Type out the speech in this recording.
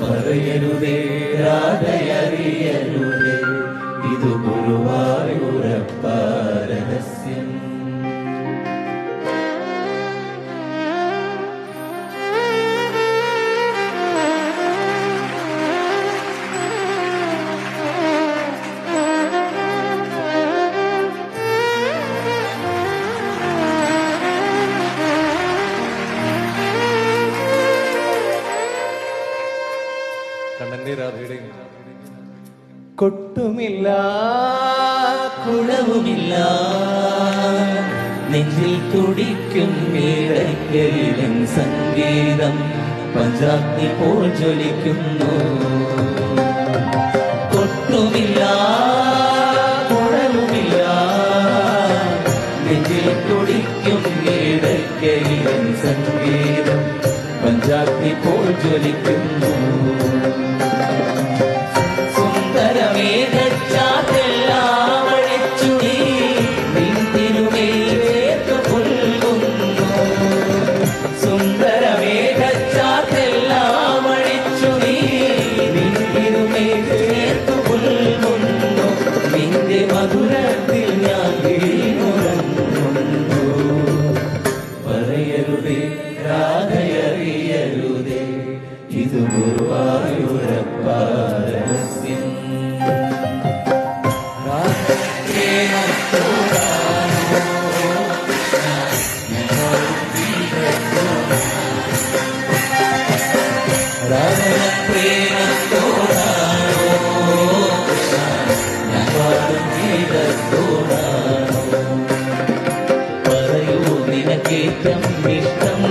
மறையனுதே ராதையறியனுதே இது குரு രാധയുടെയും കൊട്ടുമില്ല കുളവുമില്ല. നെഞ്ചിൽ തുടിക്കും വീടക്കരിലും സംഗീതം. പഞ്ചാഗ്നി പോൽ ജ്വലിക്കുന്നു കൊട്ടുമില്ല കുളവുമില്ല. നെഞ്ചിൽ തുടിക്കും വീടക്കരിലും സംഗീതം. പഞ്ചാഗ്നി പോൽ ജ്വലിക്കുന്നു மதுரத்தில் நான் வரையருதே ராதையறியருதே இது ஒரு வாயுரப்பா. നിനക്കേറ്റം ഇഷ്ടം